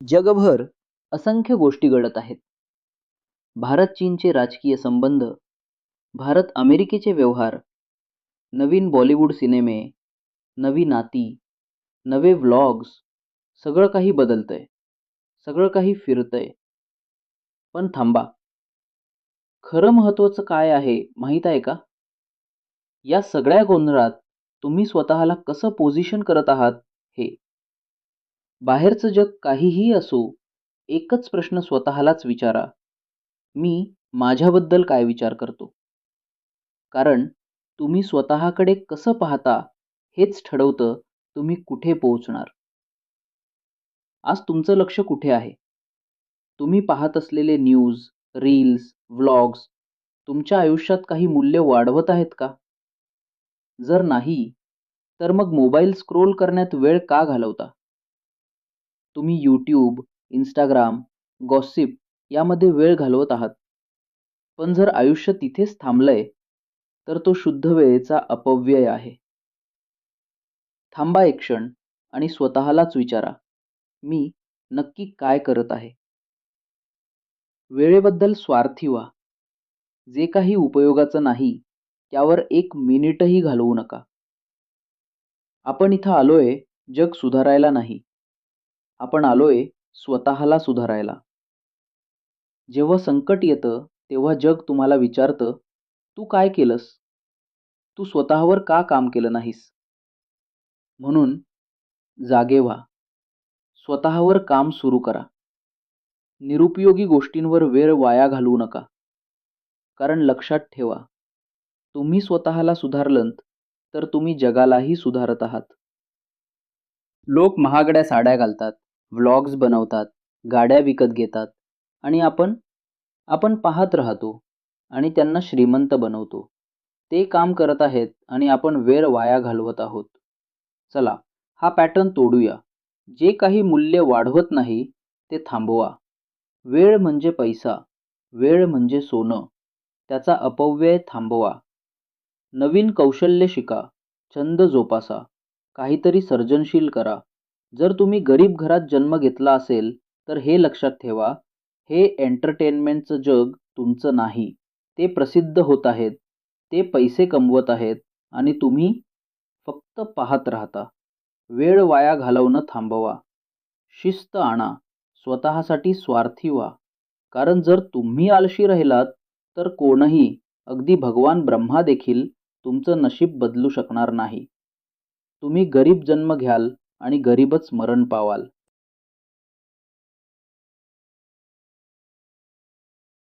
जगभर असंख्य गोष्टी घडत आहेत. भारत चीनचे राजकीय संबंध भारत अमेरिकेचे व्यवहार नवीन बॉलिवूड सिनेमे नवी नाती नवे व्लॉग्स सगळं काही बदलतंय सगळं काही फिरतंय. पण थांबा. खरं महत्त्वाचं काय आहे माहीत आहे का? या सगळ्या गोंधळात तुम्ही स्वतःला कसं पोझिशन करत आहात हे? बाहेरचं जग काहीही असो एकच प्रश्न स्वतःलाच विचारा. मी माझ्याबद्दल काय विचार करतो? कारण तुम्ही स्वतःकडे कसं पाहता हेच ठरवतं तुम्ही कुठे पोहोचणार. आज तुमचं लक्ष कुठे आहे? तुम्ही पाहत असलेले न्यूज रील्स व्लॉग्स तुमच्या आयुष्यात काही मूल्य वाढवत आहेत का? जर नाही तर मग मोबाईल स्क्रोल करण्यात वेळ का घालवता? तुम्ही यूट्यूब इंस्टाग्राम गॉसिप यामध्ये वेळ घालवत आहात. पण जर आयुष्य तिथेच थांबलंय तर तो शुद्ध वेळेचा अपव्यय आहे. थांबा एक क्षण आणि स्वतःलाच विचारा मी नक्की काय करत आहे? वेळेबद्दल स्वार्थी व्हा. जे काही उपयोगाचं नाही त्यावर एक मिनिटही घालवू नका. आपण इथं आलोय जग सुधारायला नाही. आपण आलोय स्वतःला सुधारायला. जेव्हा संकट येतं तेव्हा जग तुम्हाला विचारतं तू काय केलंस? तू स्वतःवर का काम केलं नाहीस? म्हणून जागे व्हा. स्वतःवर काम सुरू करा. निरुपयोगी गोष्टींवर वेळ वाया घालवू नका. कारण लक्षात ठेवा तुम्ही स्वतःला सुधारलंत तर तुम्ही जगालाही सुधारत आहात. लोक महागड्या साड्या घालतात. व्लॉग्स बनवतात गाड्या विकत घेतात आणि आपण आपण पाहत राहतो आणि त्यांना श्रीमंत बनवतो. ते काम करत आहेत आणि आपण वेळ वाया घालवत आहोत. चला हा पॅटर्न तोडूया. जे काही मूल्य वाढवत नाही ते थांबवा. वेळ म्हणजे पैसा वेळ म्हणजे सोनं. त्याचा अपव्यय थांबवा. नवीन कौशल्य शिका छंद जोपासा काहीतरी सर्जनशील करा. जर तुम्ही गरीब घरात जन्म घेतला असेल तर हे लक्षात ठेवा हे एंटरटेनमेंटचं जग तुमचं नाही. ते प्रसिद्ध होत आहेत ते पैसे कमवत आहेत आणि तुम्ही फक्त पाहत राहता. वेळ वाया घालवणं थांबवा. शिस्त आणा. स्वतःसाठी स्वार्थी व्हा. कारण जर तुम्ही आळशी राहिलात तर कोणही अगदी भगवान ब्रह्मा देखील तुमचं नशीब बदलू शकणार नाही. तुम्ही गरीब जन्म घ्याल आणि गरीबच मरण पावाल.